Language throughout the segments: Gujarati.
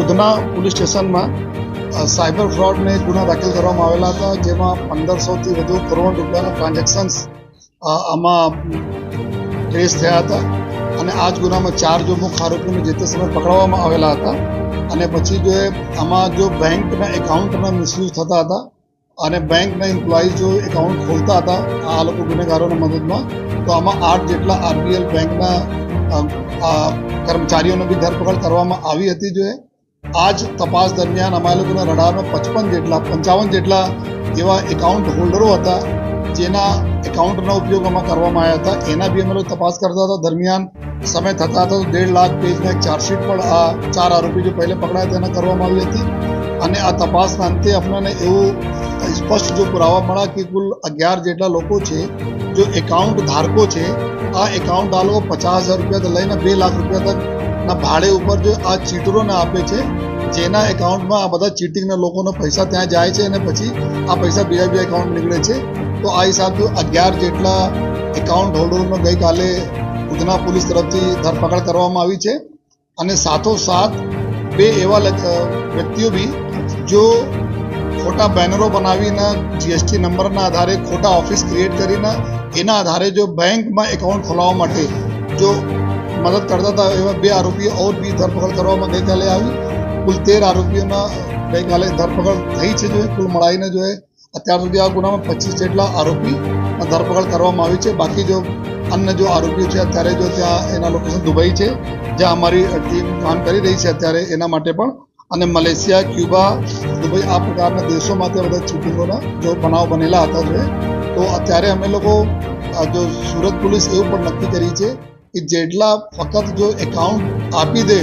ઉધના પોલીસ સ્ટેશનમાં સાયબર ફ્રોડને ગુના દાખલ કરવામાં આવેલા હતા, જેમાં પંદરસોથી વધુ કરોડ રૂપિયાના ટ્રાન્ઝેક્શન્સ આમાં ટ્રેસ થયા હતા. અને આ જ ગુનામાં ચાર જો મુખ્ય આરોપીને જે તે સમયે પકડવામાં આવેલા હતા. અને પછી જો આમાં જો બેંકના એકાઉન્ટના મિસયુઝ થતા હતા અને બેંકના એમ્પ્લોઈઝ જો એકાઉન્ટ ખોલતા હતા, આ લોકો ગુનેગારોના મદદમાં, તો આમાં આઠ જેટલા આરબીએલ બેંકના કર્મચારીઓને બી ધરપકડ કરવામાં આવી હતી જો આ જ તપાસ દરમિયાન અમારા લોકોના રડારમાં પચપન જેટલા, પંચાવન જેટલા જેવા એકાઉન્ટ હોલ્ડરો હતા, જેના એકાઉન્ટનો ઉપયોગ અમે કરવામાં આવ્યા હતા. એના બી અમે લોકો તપાસ કરતા હતા. દરમિયાન સમય થતા તો દેઢ લાખ પેજના એક ચાર્જશીટ પણ આ ચાર આરોપી જો પહેલે પકડાયા તેના કરવામાં આવી હતી. અને આ તપાસના અંતે આપણને એવું સ્પષ્ટ જો પુરાવા મળ્યા કે કુલ અગિયાર જેટલા લોકો છે, જો એકાઉન્ટ ધારકો છે, આ એકાઉન્ટ આ લોકો પચાસ હજાર રૂપિયાથી લઈને બે લાખ રૂપિયા તકના ભાડે ઉપર જો આ ચીટરોને આપે છે, જેના એકાઉન્ટમાં આ બધા ચીટિંગના લોકોના પૈસા ત્યાં જાય છે અને પછી આ પૈસા બીજા બીજા એકાઉન્ટ નીકળે છે, તો આ હિસાબથી અગિયાર જેટલા એકાઉન્ટ હોલ્ડરોનો ગઈકાલે ઉધના પોલીસ તરફથી ધરપકડ કરવામાં આવી છે, અને સાથોસાથ બે એવા વ્યક્તિઓ બી જો ખોટા બેનરો બનાવીને જીએસટી નંબરના આધારે ખોટા ઓફિસ ક્રિએટ કરીને એના આધારે જો બેંકમાં એકાઉન્ટ ખોલાવવા માટે જો મદદ કરતા હતા, એવા બે આરોપીઓ ઓર બી ધરપકડ કરવામાં ગઈકાલે આવી. કુલ તેર આરોપીઓના ગઈકાલે ધરપકડ થઈ છે જો કુલ મળાઈને જો અત્યાર સુધી આ ગુનામાં પચીસ જેટલા આરોપી ધરપકડ કરવામાં આવી છે. બાકી જો અન્ય જો આરોપીઓ છે, અત્યારે જો ત્યાં એના લોકેશન દુબઈ છે, જ્યાં અમારી ટીમ કામ કરી રહી છે, અત્યારે એના માટે પણ અને મલેશિયા, ક્યુબા દુબઈ આ પ્રકારના દેશોમાં તે બધા ચીટિંગોના જો બનાવ બનેલા હતા એ. તો અત્યારે અમે લોકો જો સુરત પોલીસ એવું પણ નક્કી કરી છે કે જેટલા ફક્ત જો એકાઉન્ટ આપી દે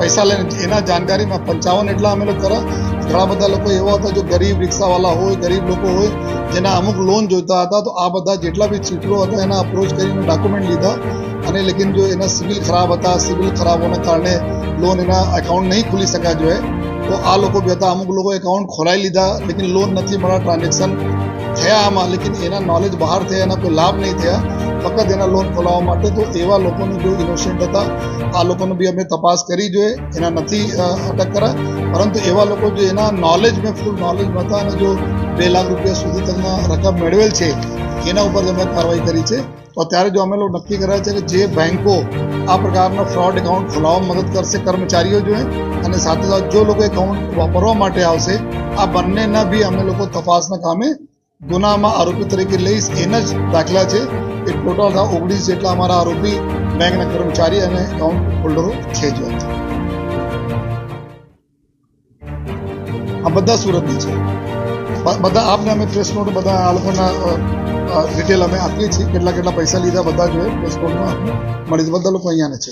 પૈસા લઈને એના જાણકારીમાં પંચાવન એટલા અમે લોકો કરા. ઘણા બધા લોકો એવા હતા જો ગરીબ રિક્ષાવાળા હોય, ગરીબ લોકો હોય, જેના અમુક લોન જોઈતા હતા, તો આ બધા જેટલા બી ચીટરો હતા, એના અપ્રોચ કરીને ડોક્યુમેન્ટ લીધા. અને લેકિન જો એના સિવિલ ખરાબ હતા સિવિલ ખરાબ હોવાને કારણે લોન એના એકાઉન્ટ નહીં ખુલી શક્યા જોઈએ, તો આ લોકો બી હતા. અમુક લોકો એકાઉન્ટ ખોલાવી લીધા, લેકિન લોન નથી મળ્યા ટ્રાન્ઝેક્શન થયા આમાં લેકિન એના નોલેજ બહાર થયા, એના કોઈ લાભ નહીં થયા. ફક્ત એના લોન ખોલાવવા માટે તો એવા લોકોને જો ઇનોસેન્ટ હતા. આ લોકોને બી અમે તપાસ કરી જોઈએ, એના નથી અટક કરા પરંતુ એવા લોકો જો એના નોલેજ મેં ફૂલ નોલેજ હતા અને જો બે લાખ રૂપિયા સુધી તકના રકમ મેળવેલ છે, એના ઉપર અમે કાર્યવાહી કરી છે. તો અત્યારે જો અમે લોકો નક્કી કર્યા છે કે જે બેંકો આ પ્રકારના ફ્રોડ એકાઉન્ટ ખોલાવવામાં મદદ કરશે કર્મચારીઓ જોઈએ અને સાથે સાથે જો લોકો એકાઉન્ટ વાપરવા માટે આવશે, આ બંનેના બી અમે લોકો તપાસના કામે ગુનામાં આરોપી તરીકે લઈશ એના જ દાખલા છે. કે ટોટલ ઓગણીસ જેટલા અમારા આરોપી બેંકના કર્મચારી અને એકાઉન્ટ હોલ્ડરો છે જો. આ બધા સુરતની છે. બધા આપને અમે ફ્રેશ નોટ બધા આ લોકોના ડિટેલ અમે આપીએ છીએ. કેટલા કેટલા પૈસા લીધા બધા જોઈએ. ફ્રેશ નોટમાં મળી. બધા લોકો અહીંયાને છે